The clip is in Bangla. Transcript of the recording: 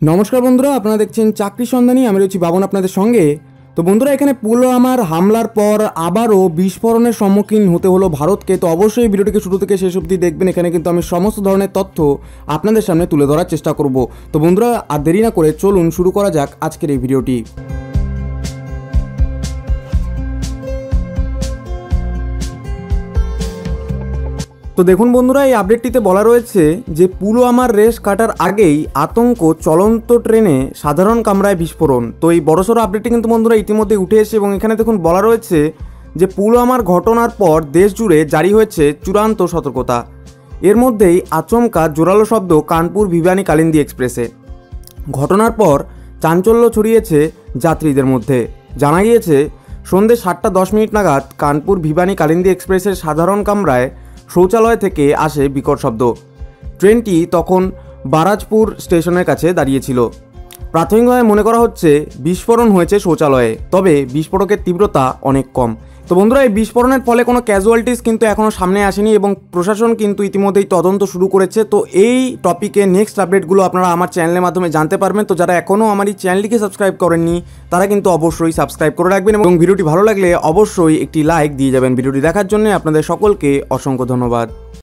নমস্কার বন্ধুরা, আপনারা দেখছেন চাকরি সন্ধানী, আমি রয়েছি বাবন আপনাদের সঙ্গে। তো বন্ধুরা, এখানে পুলওয়ামার হামলার পর আবারও বিস্ফোরণের সম্মুখীন হতে হলো ভারতকে। তো অবশ্যই ভিডিওটিকে শুরু থেকে শেষ অবধি দেখবেন, এখানে কিন্তু আমি সমস্ত ধরনের তথ্য আপনাদের সামনে তুলে ধরার চেষ্টা করব। তো বন্ধুরা, আর দেরি না করে চলুন, শুরু করা যাক আজকের এই ভিডিওটি। তো দেখুন বন্ধুরা, এই আপডেটটিতে বলা রয়েছে যে পুলওয়ামার রেস কাটার আগেই আতঙ্ক চলন্ত ট্রেনে সাধারণ কামরায় বিস্ফোরণ। তো এই বড়সড় আপডেটটি কিন্তু বন্ধুরা ইতিমধ্যে উঠে এসেছে এবং এখানে দেখুন বলা রয়েছে যে পুলওয়ামার ঘটনার পর দেশ জুড়ে জারি হয়েছে চূড়ান্ত সতর্কতা। এর মধ্যেই আচমকা জোরালো শব্দ কানপুর ভিবানী কালিন্দী এক্সপ্রেসে। ঘটনার পর চাঞ্চল্য ছড়িয়েছে যাত্রীদের মধ্যে। জানা গিয়েছে সন্ধ্যে সাতটা দশ মিনিট নাগাদ কানপুর ভিবানী কালিন্দী এক্সপ্রেসের সাধারণ কামরায় শৌচালয় থেকে আসে বিকট শব্দ। ট্রেনটি তখন বারাজপুর স্টেশনের কাছে দাঁড়িয়েছিল। প্রাথমিকভাবে মনে করা হচ্ছে, বিস্ফোরণ হয়েছে শৌচালয়ে, তবে বিস্ফোরকের তীব্রতা অনেক কম। তো বন্ধুরা, এই বিস্ফোরণের ফলে কোনো ক্যাজুয়ালিটিস কিন্তু এখনও সামনে আসেনি এবং প্রশাসন কিন্তু ইতিমধ্যেই তদন্ত শুরু করেছে। তো এই টপিকে নেক্সট আপডেটগুলো আপনারা আমার চ্যানেলের মাধ্যমে জানতে পারবেন। তো যারা এখনও আমার এই চ্যানেলটিকে সাবস্ক্রাইব করেননি, তারা কিন্তু অবশ্যই সাবস্ক্রাইব করে রাখবেন এবং ভিডিওটি ভালো লাগলে অবশ্যই একটি লাইক দিয়ে যাবেন। ভিডিওটি দেখার জন্য আপনাদের সকলকে অসংখ্য ধন্যবাদ।